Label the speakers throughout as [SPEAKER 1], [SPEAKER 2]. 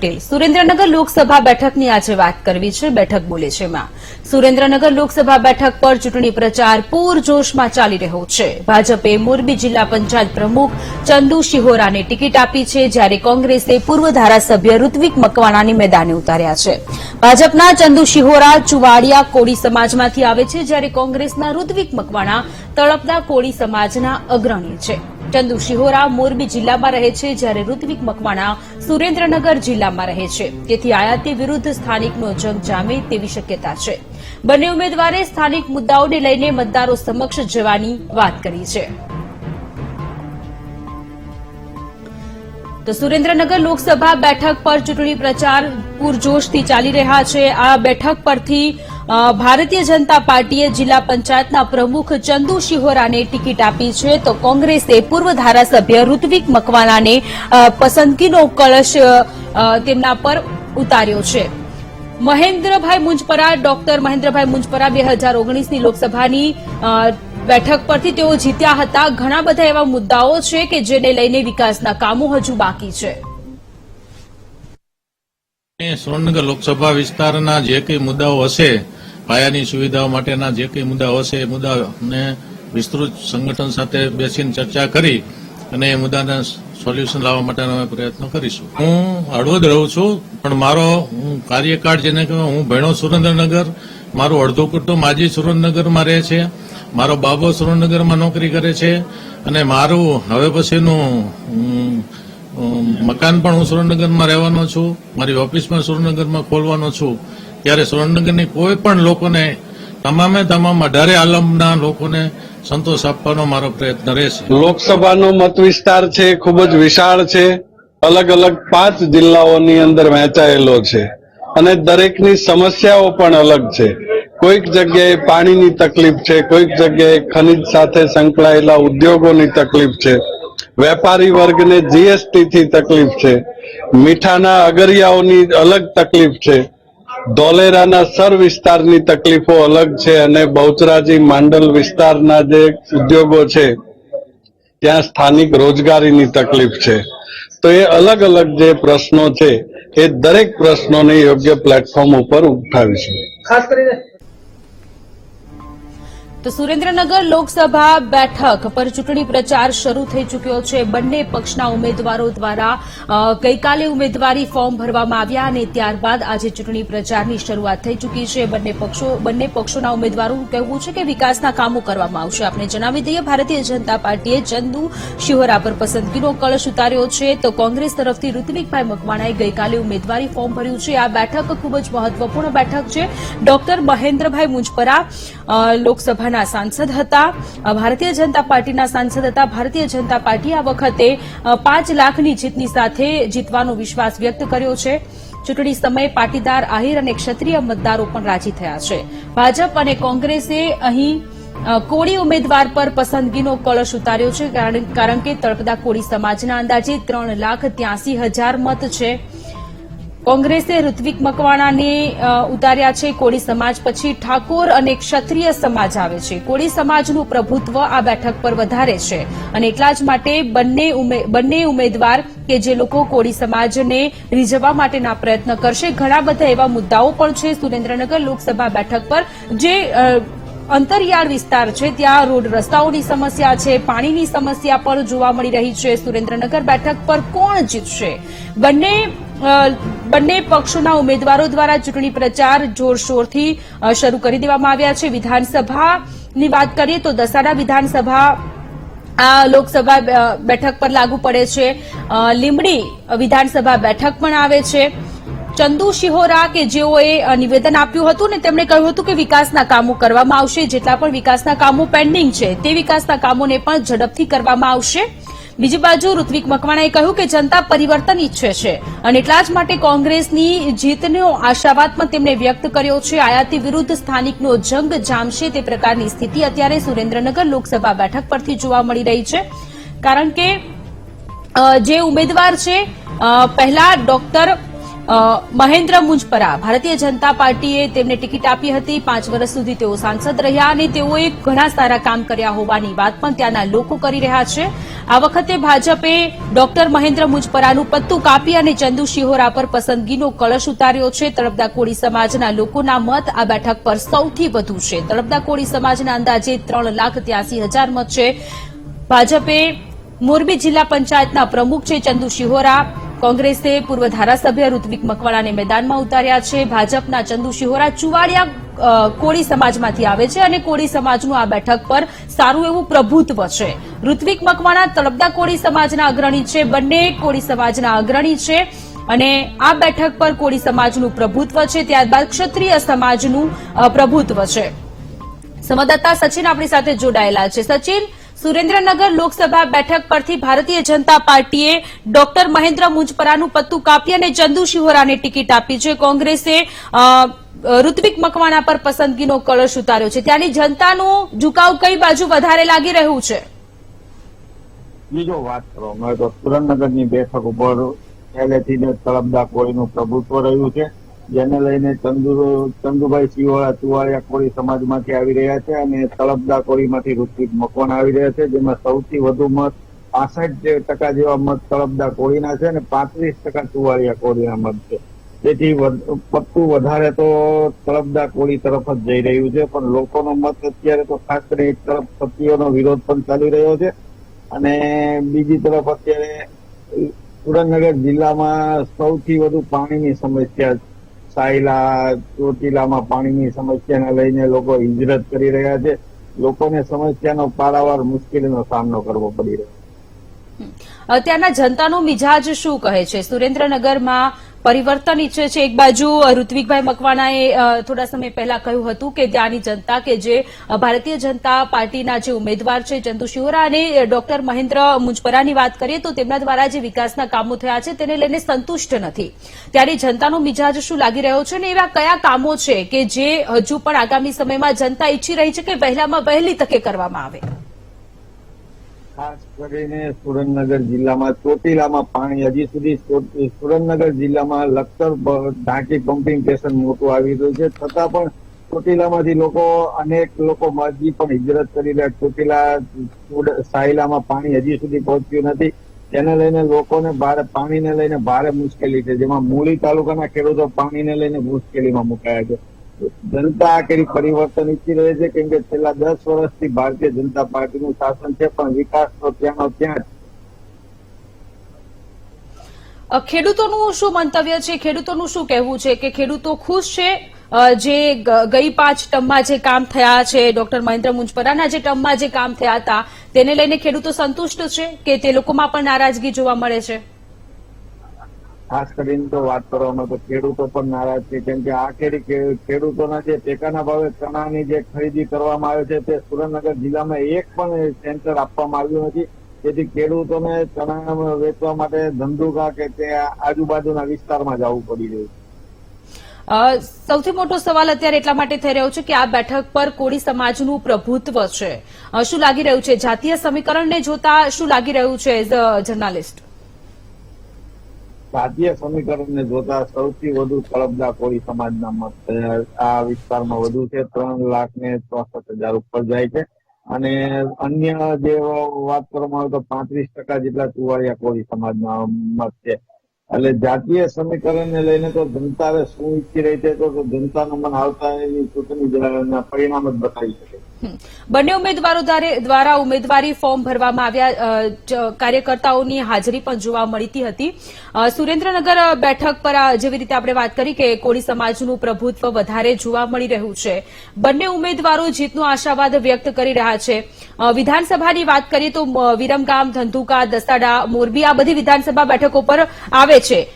[SPEAKER 1] પટેલ સુરેન્દ્રનગર લોકસભા બેઠકની આજે વાત કરવી છે, બેઠક બોલે છે માં. સુરેન્દ્રનગર લોકસભા બેઠક પર ચૂંટણી પ્રચાર પૂરજોશમાં ચાલી રહ્યો છે. ભાજપે મોરબી જિલ્લા પંચાયત પ્રમુખ ચંદુ શિહોરાને ટિકિટ આપી છે, જ્યારે કોંગ્રેસે પૂર્વ ધારાસભ્ય ઋત્વિક મકવાણાની મેદાને ઉતાર્યા છે. ભાજપના ચંદુ શિહોરા ચુવાડિયા કોળી સમાજમાંથી આવે છે, જ્યારે કોંગ્રેસના ઋત્વિક મકવાણા તળપદા કોળી સમાજના અગ્રણી છે. ચંદુ શિહોરા મોરબી જિલ્લામાં રહે છે, જ્યારે ઋત્વિક મકવાણા સુરેન્દ્રનગર જિલ્લામાં રહે છે. તેથી આયાતી વિરુદ્ધ સ્થાનિકનો જંગ જામે તેવી શક્યતા છે. બંને ઉમેદવારે સ્થાનિક મુદ્દાઓને લઈને મતદારો સમક્ષ જવાની વાત કરી છે. તો સુરેન્દ્રનગર લોકસભા બેઠક પર ચૂંટણી પ્રચાર પૂરજોશથી ચાલી રહ્યા છે. આ બેઠક પરથી ભારતીય જનતા પાર્ટીએ જિલ્લા પંચાયતના પ્રમુખ ચંદુ શિહોરાને ટિકિટ આપી છે. તો કોંગ્રેસે પૂર્વ ધારાસભ્ય ઋત્વિક મકવાણાને પસંદગીનો કળશ તેમના પર ઉતાર્યો છે. મહેન્દ્રભાઈ મુંજપરા, ડોક્ટર મહેન્દ્રભાઈ મુંજપરા બે હજાર ઓગણીસની લોકસભાની બેઠક પરથી તેઓ જીત્યા હતા. ઘણા બધા એવા મુદ્દાઓ છે કે જેને લઈને વિકાસના કામો હજુ બાકી છે.
[SPEAKER 2] સુરેન્દ્રનગર લોકસભા વિસ્તારના જે કંઈ મુદ્દાઓ હશે, પાયાની સુવિધાઓ માટેના જે કંઈ મુદ્દાઓ હશે, એ મુદ્દાને વિસ્તૃત સંગઠન સાથે બેસીને ચર્ચા કરી અને એ મુદ્દાના સોલ્યુશન લાવવા માટેનો અમે પ્રયત્નો કરીશું. હું હળવદ રહું છું, પણ મારો હું કાર્યકાળ જેને કહેવાય હું ભણ્યો સુરેન્દ્રનગર. મારું અડધું કુટુંબ માજી સુરેન્દ્રનગરમાં રહે છે. મારો બાબો સુરેન્દ્રનગરમાં નોકરી કરે છે અને મારું હવે પછીનું મકાન પણ હું સુરેન્દ્રનગરમાં રહેવાનો છું. મારી ઓફિસ પણ સુરેન્દ્રનગરમાં ખોલવાનો છું. ત્યારે સુરેન્દ્રનગરની કોઈ પણ લોકોને તમામે તમામ અઢારે આલમના લોકોને સંતોષ આપવાનો મારો પ્રયત્ન રહેશે.
[SPEAKER 3] લોકસભાનો મત વિસ્તાર છે, ખૂબ જ વિશાળ છે. અલગ અલગ પાંચ જિલ્લાઓની અંદર વહેંચાયેલો છે. અને દરેકની સમસ્યાઓ પણ અલગ છે. કોઈક જગ્યાએ પાણીની તકલીફ છે, કોઈક જગ્યાએ ખનિજ સાથે સંકળાયેલા ઉદ્યોગોની તકલીફ છે, વેપારી વર્ગને જીએસટી થી તકલીફ છે, મીઠાના અગરિયાઓની અલગ તકલીફ છે, ધોલેરાના સર વિસ્તારની તકલીફો અલગ છે અને બહુચરાજી માંડલ વિસ્તારના જે ઉદ્યોગો છે, ત્યાં સ્થાનિક રોજગારીની તકલીફ છે. તો એ અલગ અલગ જે પ્રશ્નો છે, એ દરેક પ્રશ્નોને યોગ્ય પ્લેટફોર્મ ઉપર ઉઠાવીશું
[SPEAKER 1] તો સુરેન્દ્રનગર લોકસભા બેઠક પર ચૂંટણી પ્રચાર શરૂ થઈ ચૂક્યો છે. બંને પક્ષના ઉમેદવારો દ્વારા ગઈકાલે ઉમેદવારી ફોર્મ ભરવામાં આવ્યા અને ત્યારબાદ આજે ચૂંટણી પ્રચારની શરૂઆત થઈ ચૂકી છે. બંને પક્ષો, બંને પક્ષોના ઉમેદવારો કહેવું છે કે વિકાસના કામો કરવામાં આવશે. આપણે જણાવી દઈએ, ભારતીય જનતા પાર્ટીએ ચંદુ શિહોરા પર પસંદગીનો કળશ ઉતાર્યો છે. તો કોંગ્રેસ તરફથી ઋત્વિકભાઈ મકવાણાએ ગઈકાલે ઉમેદવારી ફોર્મ ભર્યું છે. આ બેઠક ખૂબ જ મહત્વપૂર્ણ બેઠક છે. ડોક્ટર મહેન્દ્રભાઈ મુંજપરા લોકસભાના સાંસદ હતા. ભારતીય જનતા પાર્ટીના સાંસદ હતા. ભારતીય જનતા પાર્ટી આ વખતે પાંચ લાખની જીતની સાથે જીતવાનો વિશ્વાસ વ્યક્ત કર્યો છે. ચૂંટણી સમયે પાટીદાર આહિર અને ક્ષત્રિય મતદારો પણ રાજી થયા છે. ભાજપ અને કોંગ્રેસે અહીં કોળી ઉમેદવાર પર પસંદગીનો કળશ ઉતાર્યો છે. કારણ કે તળપદા કોળી સમાજના અંદાજે ત્રણ લાખ ત્યાંસી હજાર મત છે. કોંગ્રેસે ઋત્વિક મકવાણાને ઉતાર્યા છે કોળી સમાજ પછી ઠાકોર અને ક્ષત્રિય સમાજ આવે છે. કોળી સમાજનું પ્રભુત્વ આ બેઠક પર વધારે છે. અને એટલા જ માટે બંને બંને ઉમેદવાર કે જે લોકો કોળી સમાજને રીઝવવા માટેના પ્રયત્ન કરશે, ઘણા બધા એવા મુદ્દાઓ પણ છે સુરેન્દ્રનગર લોકસભા બેઠક પર, જે અંતરિયાળ વિસ્તાર છે. ત્યાં રોડ રસ્તાઓની સમસ્યા છે, પાણીની સમસ્યા પણ જોવા મળી રહી છે. સુરેન્દ્રનગર બેઠક પર કોણ જીતશે? બંને બંને પક્ષોના ઉમેદવારો દ્વારા ચૂંટણી પ્રચાર જોરશોરથી શરૂ કરી દેવામાં આવ્યા છે. વિધાનસભાની વાત કરીએ તો દસાડા વિધાનસભા આ લોકસભા બેઠક પર લાગુ પડે છે. લીંબડી વિધાનસભા બેઠક પણ આવે છે. ચંદુ શિહોરા કે જેઓએ નિવેદન આપ્યું હતું ને તેમણે કહ્યું હતું કે વિકાસના કામો કરવામાં આવશે. જેટલા પણ વિકાસના કામો પેન્ડિંગ છે, તે વિકાસના કામોને પણ ઝડપથી કરવામાં આવશે. બીજી બાજુ ઋત્વિક મકવાણાએ કહ્યું કે જનતા પરિવર્તન ઈચ્છે છે અને એટલા જ માટે કોંગ્રેસની જીતનો આશાવાદ પણ તેમણે વ્યક્ત કર્યો છે. આયાતી વિરુદ્ધ સ્થાનિકનો જંગ જામશે તે પ્રકારની સ્થિતિ અત્યારે સુરેન્દ્રનગર લોકસભા બેઠક પરથી જોવા મળી રહી છે. કારણ કે જે ઉમેદવાર છે પહેલા ડોક્ટર મહેન્દ્ર મુંજપરા, ભારતીય જનતા પાર્ટીએ તેમને ટિકિટ આપી હતી. પાંચ વર્ષ સુધી તેઓ સાંસદ રહ્યા અને તેઓએ ઘણા સારા કામ કર્યા હોવાની વાત પણ ત્યાંના લોકો કરી રહ્યા છે. આ વખતે ભાજપે ડોક્ટર મહેન્દ્ર મુજપરાનું પત્તું કાપી અને ચંદુ શિહોરા પર પસંદગીનો કળશ ઉતાર્યો છે. તળપદા કોળી સમાજના લોકોના મત આ બેઠક પર સૌથી વધુ છે. તળપદા કોળી સમાજના અંદાજે ત્રણ લાખ ત્યાસી હજાર મત છે. ભાજપે મોરબી જિલ્લા પંચાયતના પ્રમુખ છે ચંદુ શિહોરા. કોંગ્રેસે પૂર્વ ધારાસભ્ય ઋત્વિક મકવાણાને મેદાનમાં ઉતાર્યા છે. ભાજપના ચંદુ શિહોરા ચુવાડિયા કોળી સમાજમાંથી આવે છે અને કોળી સમાજનું આ બેઠક પર સારું એવું પ્રભુત્વ છે. ઋત્વિક મકવાણા તળપદા કોળી સમાજના અગ્રણી છે, બંને કોળી સમાજના અગ્રણી છે અને આ બેઠક પર કોળી સમાજનું પ્રભુત્વ છે, ત્યારબાદ ક્ષત્રિય સમાજનું પ્રભુત્વ છે. સંવાદદાતા સચિન આપણી સાથે જોડાયેલા છે. સચિન, સુરેન્દ્રનગર લોકસભા બેઠક પરથી ભારતીય જનતા પાર્ટીએ ડોક્ટર મહેન્દ્ર મુંજપરાનું પત્તું કાપી અને ચંદુ શિહોરાને ટિકિટ આપી છે. કોંગ્રેસે ઋત્વિક મકવાણા પર પસંદગીનો કળશ ઉતાર્યો છે. ત્યાંની જનતાનું ઝુકાવ કઈ બાજુ વધારે લાગી રહ્યું છે?
[SPEAKER 4] બીજો વાત કરવામાં આવે તો સુરેન્દ્રનગરની બેઠક ઉપર પહેલેથી જ તળપદા કોળીનું પ્રભુત્વ રહ્યું છે. જેને લઈને ચંદુ ચંદુભાઈ સિંહોળા ચુવાળિયા કોળી સમાજમાંથી આવી રહ્યા છે અને તળપદા કોળીમાંથી ઋત્વિક મકવાણા આવી રહ્યા છે, જેમાં સૌથી વધુ મત પાસઠ ટકા જેવા મત તળપદા કોળીના છે અને પાંત્રીસ ટકા ચુવાળિયા કોળીના મત છે. તેથી પત્તું વધારે તો તળપદા કોળી તરફ જ જઈ રહ્યું છે પણ લોકોનો મત અત્યારે તો ખાસ કરીને એક તરફ ક્ષત્રિયોનો વિરોધ પણ ચાલી રહ્યો છે અને બીજી તરફ અત્યારે સુરેન્દ્રનગર જિલ્લામાં સૌથી વધુ પાણીની સમસ્યા સાયલા ચોટીલામાં પાણીની સમસ્યાને લઈને લોકો હિજરત કરી રહ્યા છે. લોકોને સમસ્યાનો પારાવાર મુશ્કેલીનો સામનો કરવો પડી રહ્યો છે.
[SPEAKER 1] અ, ત્યાંના જનતાનો મિજાજ શું કહે છે? સુરેન્દ્રનગરમાં પરિવર્તન ઈચ્છે છે. એક બાજુ ઋત્વિકભાઈ મકવાણાએ થોડા સમય પહેલા કહ્યું હતું કે ત્યાંની જનતા કે જે ભારતીય જનતા પાર્ટીના જે ઉમેદવાર છે, ચંદુ શિહોરા અને ડોક્ટર મહેન્દ્ર મુંજપરાની વાત કરીએ તો તેમના દ્વારા જે વિકાસના કામો થયા છે તેને લઈને સંતુષ્ટ નથી. ત્યારે જનતાનો મિજાજ શું લાગી રહ્યો છે અને એવા કયા કામો છે કે જે હજુ પણ આગામી સમયમાં જનતા ઈચ્છી રહી છે કે વહેલામાં વહેલી તકે કરવામાં આવે?
[SPEAKER 4] ખાસ કરીને સુરેન્દ્રનગર જિલ્લામાં, ચોટીલામાં પાણી હજી સુધી સુરેન્દ્રનગર જિલ્લામાં લખતર ટાંકી પમ્પિંગ સ્ટેશન મોટું આવી રહ્યું છે. છતાં પણ ચોટીલામાંથી લોકો, અનેક લોકો હજી પણ હિજરત કરી રહ્યા. ચોટીલા સાયલામાં પાણી હજી સુધી પહોંચ્યું નથી. તેને લઈને લોકોને ભારે, પાણીને લઈને ભારે મુશ્કેલી છે. જેમાં મૂળી તાલુકાના ખેડૂતો પાણીને લઈને મુશ્કેલીમાં મુકાયા છે. જનતા આખરી પરિવર્તન ઈચ્છી રહી છે, કેમ કે છેલ્લા દસ વર્ષથી ભારતીય જનતા પાર્ટીનું શાસન છે, પણ વિકાસ તો ત્યાંનો ત્યાં જ.
[SPEAKER 1] ખેડૂતોનું શું મંતવ્ય છે? ખેડૂતોનું શું કહેવું છે? કે ખેડૂતો ખુશ છે? જે ગઈ પાંચ ટર્મમાં જે કામ થયા છે, ડોક્ટર મહેન્દ્ર મુંજપરાના જે ટર્મમાં જે કામ થયા હતા, તેને લઈને ખેડૂતો સંતુષ્ટ છે કે તે લોકોમાં પણ નારાજગી જોવા મળે છે?
[SPEAKER 4] ખાસ કરીને તો વાત કરવામાં તો ખેડૂતો પણ નારાજ છે. કેમ કે આ કેરી ખેડૂતોના જે ટેકાના ભાવે ચણાની જે ખરીદી કરવામાં આવે છે, તે સુરેન્દ્રનગર જિલ્લામાં એક પણ સેન્ટર આપવામાં આવ્યું નથી. તેથી ખેડૂતોને ચણા વેચવા માટે ધંધુકા કે તે આજુબાજુના વિસ્તારમાં જવું પડી રહ્યું છે.
[SPEAKER 1] સૌથી મોટો સવાલ અત્યારે એટલા માટે થઈ રહ્યો છે કે આ બેઠક પર કોળી સમાજનું પ્રભુત્વ છે. શું લાગી રહ્યું છે? જાતીય સમીકરણને જોતા શું લાગી રહ્યું છે એઝ અ જર્નાલિસ્ટ?
[SPEAKER 4] જાતીય સમીકરણને જોતા સૌથી વધુ તળપદા કોળી સમાજના મત આ વિસ્તારમાં વધુ છે, ત્રણ લાખ ને ચોસઠ હજાર ઉપર જાય છે. અને અન્ય જે વાત કરવામાં આવે તો પાંત્રીસ ટકા જેટલા ચુવાડિયા કોળી સમાજના મત છે. એટલે જાતીય સમીકરણને લઈને તો જનતા હવે શું ઈચ્છી રહી છે તો જનતાનું મન આવતા એની ચૂંટણી પરિણામ જ બતાવી શકે.
[SPEAKER 1] બંને ઉમેદવારો દ્વારે- દ્વારા ઉમેદવારી ફોર્મ ભરવામાં આવ્યા કાર્યકર્તાઓની હાજરી પણ જોવા મળતી હતી. સુરેન્દ્રનગર બેઠક પર જેવી રીતે આપણે વાત કરી કે કોળી સમાજનું પ્રભુત્વ વધારે જોવા મળી રહ્યું છે. બંને ઉમેદવારો જીતનો આશાવાદ વ્યક્ત કરી રહ્યા છે. વિધાનસભાની વાત કરીએ તો વિરમગામ, ધંધુકા, દસાડા, મોરબી આ બધી વિધાનસભા બેઠકો પર આવે છે.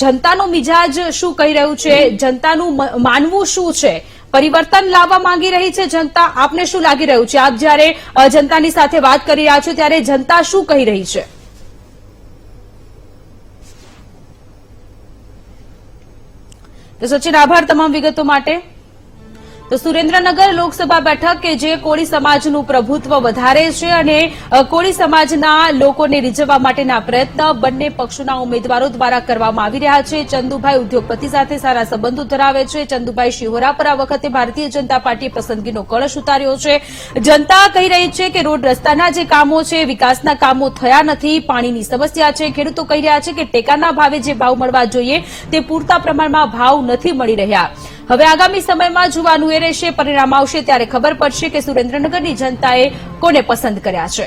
[SPEAKER 1] જનતાનો મિજાજ શું કહી રહ્યું છે? જનતાનું માનવું શું છે? પરિવર્તન લાવવા માંગી રહી છે જનતા. આપને શું લાગી રહ્યું છે? આપ જ્યારે જનતાની સાથે વાત કરી રહ્યા છો ત્યારે જનતા શું કહી રહી છે? તો સચિન, આભાર તમામ વિગતો માટે. તો સુરેન્દ્રનગર લોકસભા બેઠક કે જે કોળી સમાજનું પ્રભુત્વ વધારે છે અને કોળી સમાજના લોકોને રીઝવવા માટેના પ્રયત્ન બંને પક્ષોના ઉમેદવારો દ્વારા કરવામાં આવી રહ્યા છે. ચંદુભાઈ ઉદ્યોગપતિ સાથે સારા સંબંધો ધરાવે છે. ચંદુભાઈ શિહોરા પર આ વખતે ભારતીય જનતા પાર્ટીએ પસંદગીનો કળશ ઉતાર્યો છે. જનતા કહી રહી છે કે રોડ રસ્તાના જે કામો છે, વિકાસના કામો થયા નથી, પાણીની સમસ્યા છે. ખેડૂતો કહી રહ્યા છે કે ટેકાના ભાવે જે ભાવ મળવા જોઈએ, તે પૂરતા પ્રમાણમાં ભાવ નથી મળી રહ્યા. હવે આગામી સમયમાં જોવાનું એ રહેશે, પરિણામ આવશે ત્યારે ખબર પડશે કે સુરેન્દ્રનગરની જનતાએ કોને પસંદ કર્યા છે.